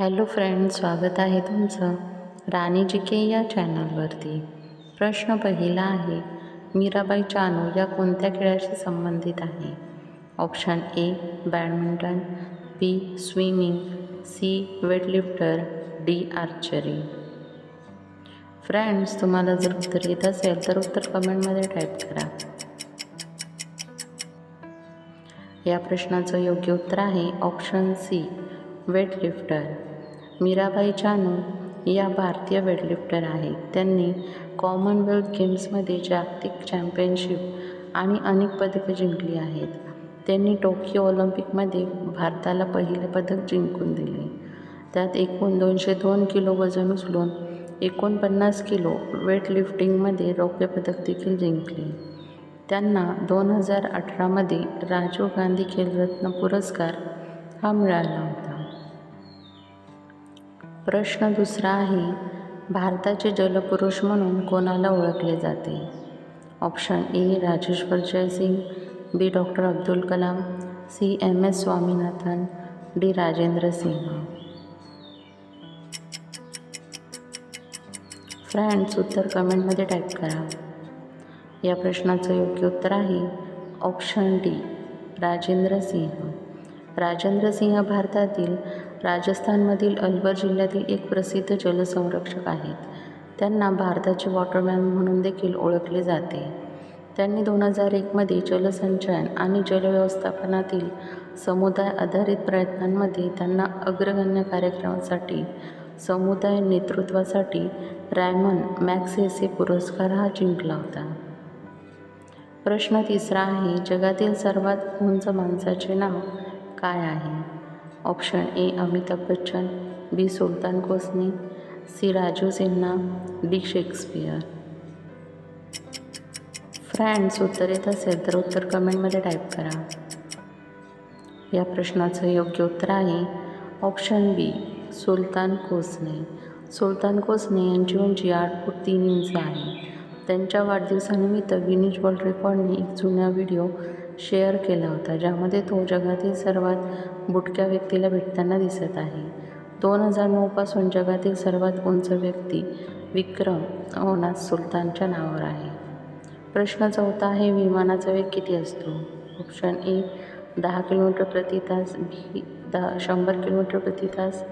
Hello friend स्वागत आहे तुमचं राणी जी के या चॅनलवरती. प्रश्न पहिला आहे मीराबाई चानू या कोणत्या खेळाशी संबंधित आहे? Option A badminton B swimming C weightlifter D archery. Friends तुम्हाला जर उत्तर येत असेल तर उत्तर कमेंटमध्ये टाईप करा. या प्रश्नाचं योग्य उत्तर आहे option C weightlifter. Mirabai Chanu या भारतीय वेटलिफ्टर आहेत. त्यांनी कॉमनवेल्थ गेम्समध्ये जागतिक चॅम्पियनशिप आणि अनेक पदकं जिंकली आहेत. त्यांनी टोकियो ऑलिम्पिकमध्ये भारताला पहिले पदक जिंकून दिले. त्यात एकूण दोनशे दोन किलो वजन उचलून एकोणपन्नास किलो वेटलिफ्टिंगमध्ये रौप्य पदक देखील जिंकले. त्यांना दोन हजार अठरामध्ये राजीव गांधी खेलरत्न पुरस्कार हा मिळाला. प्रश्न दुसरा आहे भारताचे जलपुरुष म्हणून कोणाला ओळखले जाते? Option A Rajeshwar Jaisingh B doctor Abdul Kalam C M S Swaminathan D Rajendra Singh. Friends उत्तर कमेंटमध्ये टाईप करा. या प्रश्नाचं योग्य उत्तर आहे ऑप्शन डी राजेंद्र सिंह. राजेंद्र सिंह भारतातील राजस्थानमधील अलवर जिल्ह्यातील एक प्रसिद्ध जलसंरक्षक आहेत. त्यांना भारताचे वॉटरमॅन म्हणून देखील ओळखले जाते. त्यांनी दोन हजार एकमध्ये जलसंचयन आणि जलव्यवस्थापनातील समुदाय आधारित प्रयत्नांमध्ये त्यांना अग्रगण्य कार्यक्रमासाठी समुदाय नेतृत्वासाठी रायमन मॅक्सेसे पुरस्कार हा जिंकला होता. प्रश्न तिसरा आहे जगातील सर्वात उंच माणसाचे नाव काय आहे? Option A Amitabh Bachchan B Sultan Kosni C Raju Sinha D Shakespeare. Friends उत्तर येत असेल तर उत्तर कमेंटमध्ये टाईप करा. या प्रश्नाचं योग्य उत्तर आहे ऑप्शन बी सुलतान कोसने. सुलतान कोसने यांची उंची आठ फूट तीन इंच आहे. त्यांच्या वाढदिवसानिमित्त गिनीज वर्ल्ड रेकॉर्डने एक जुना व्हिडिओ शेअर केला होता ज्यामध्ये तो जगातील सर्वात बुटक्या व्यक्तीला भेटताना दिसत आहे. दोन हजार नऊपासून जगातील सर्वात उंच व्यक्ती विक्रम होणार सुलतानच्या नावावर आहे. प्रश्न चौथा आहे विमानाचा वेग किती असतो? ऑप्शन ए दहा किलोमीटर प्रति तास बी दहा शंभर किलोमीटर प्रति तास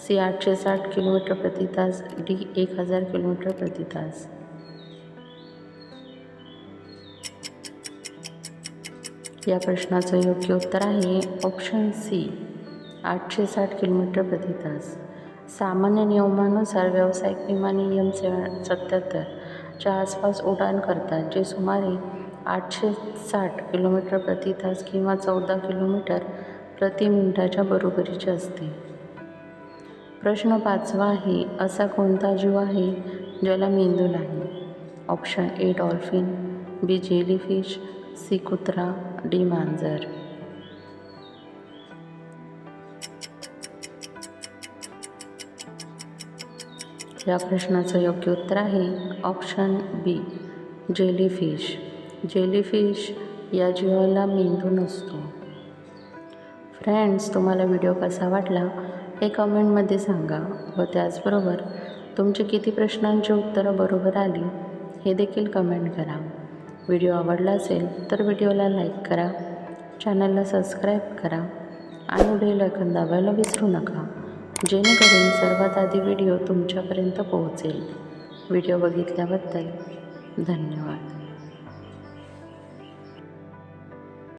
सी आठशे साठ किलोमीटर प्रति तास डी एक हजार किलोमीटर प्रति तास. या प्रश्नाचं योग्य उत्तर आहे. ऑप्शन सी आठशे साठ किलोमीटर प्रति तास. सामान्य नियमानुसार व्यावसायिक विमाने नियम से सत्याहत्तरच्या आसपास उड्डाण करतात जे सुमारे आठशे साठ किलोमीटर प्रति तास किंवा चौदा किलोमीटर प्रति मिनिटाच्या बरोबरीचे असते. प्रश्न पाचवा आहे असा कोणता जीव आहे ज्याला मेंदू नाही? Option A dolphin B jellyfish C कुत्रा डी मांजर या प्रश्नाचं योग्य उत्तर आहे ऑप्शन बी जेलीफिश जेलीफिश या जीवाला मेंदू नसतो. फ्रेंड्स तुम्हाला व्हिडिओ कसा वाटला हे कमेंटमध्ये सांगा व त्याचबरोबर तुमची किती प्रश्नांची उत्तरं बरोबर आली हे देखील कमेंट करा. व्हिडिओ आवडला असेल तर व्हिडिओला लाईक करा चॅनलला सबस्क्राईब करा आणि बेल आयकन दाबायला विसरू नका जेणेकरून सर्वात आधी व्हिडिओ तुमच्यापर्यंत पोहोचेल. व्हिडिओ बघितल्याबद्दल धन्यवाद.